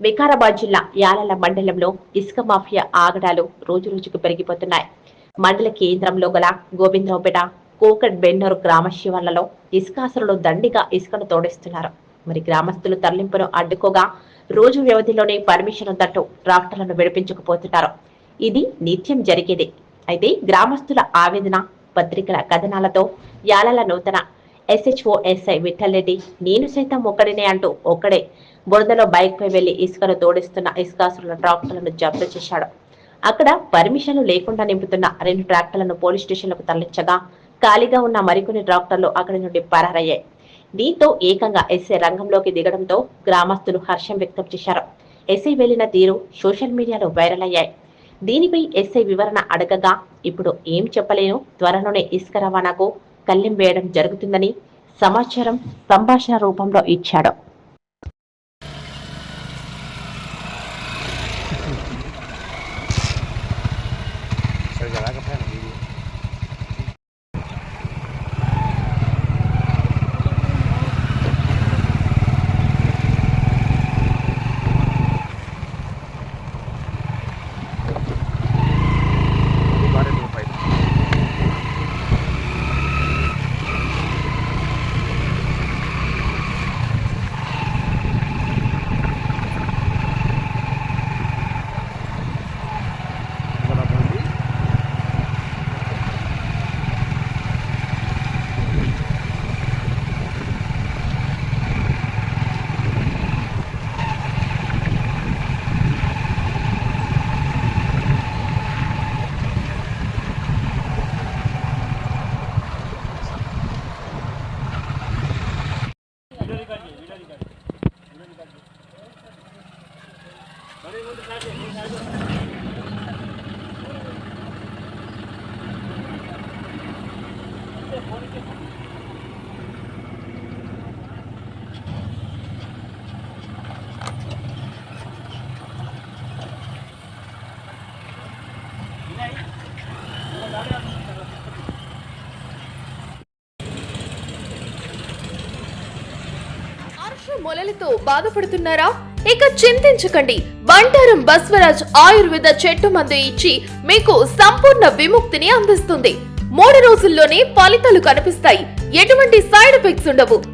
వికారాబాద్ జిల్లా యాలల మండలంలో ఇసుక మాఫియా ఆగడాలు రోజురోజుకు పెరిగిపోతున్నాయి. మండల కేంద్రంలో గల గోవిందరావుపేట కోకట్ బెన్నూరు గ్రామ శివార్లలో ఇసుకాసులు దండిగా ఇసుకను తోడిస్తున్నారు. మరి గ్రామస్తులు తరలింపును అడ్డుకోగా రోజు వ్యవధిలోనే పర్మిషన్ ఉందంటూ ట్రాక్టర్లను విడిపించకపోతున్నారు. ఇది నిత్యం జరిగేది. అయితే గ్రామస్తుల ఆవేదన పత్రికల కథనాలతో యాలల నూతన ఎస్హెచ్ఓ ఎస్ఐ విఠలరెడ్డి నేను సైతం ఒక్కడినే అంటూ ఒక్కడే బురదలో బైక్ పై వెళ్ళి ఇసుకను తోడిస్తున్న ఇసుకాసుల ట్రాక్టర్లను జప్తు చేశాడు. అక్కడ పర్మిషన్లు లేకుండా నింపుతున్న రెండు ట్రాక్టర్లను పోలీస్ స్టేషన్లకు తరలించగా ఖాళీగా ఉన్న మరికొన్ని ట్రాక్టర్లు అక్కడి నుండి పరారయ్యాయి. దీంతో ఏకంగా ఎస్ఐ రంగంలోకి దిగడంతో గ్రామస్తులు హర్షం వ్యక్తం చేశారు. ఎస్ఐ వెళ్ళిన తీరు సోషల్ మీడియాలో వైరల్ అయ్యాయి. దీనిపై ఎస్ఐ వివరణ అడగగా ఇప్పుడు ఏం చెప్పలేను? త్వరలోనే ఇసుక రవాణాకు కళ్ళెం వేయడం జరుగుతుందని సమాచారం సంభాషణ రూపంలో ఇచ్చాడు. సరిగా రాకపోయినా Besar. మొలలతో బాధపడుతున్నారా? ఇక చింతించకండి. బంటారం బస్వరాజ్ ఆయుర్వేద చెట్టు మందు ఇచ్చి మీకు సంపూర్ణ విముక్తిని అందిస్తుంది. మూడు రోజుల్లోనే ఫలితాలు కనిపిస్తాయి. ఎటువంటి సైడ్ ఎఫెక్ట్స్ ఉండవు.